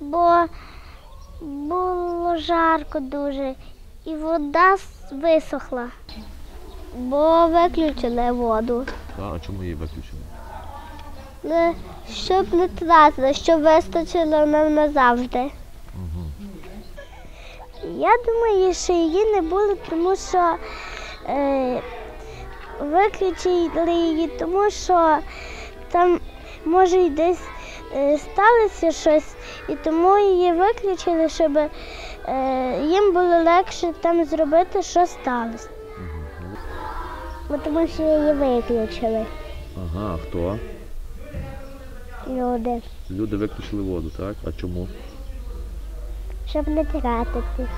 бо було жарко дуже і вода висохла. Бо виключили воду. А чому її виключили? Не, щоб не тратили, щоб вистачило нам назавжди. Я думаю, що її не було, тому що е, виключили її, тому що там може й десь сталося щось, і тому її виключили, щоб е, їм було легше там зробити, що сталося. Бо тому що її виключили Ага, а хто? люди, Люди виключили воду, так? А чому? щоб не тратити.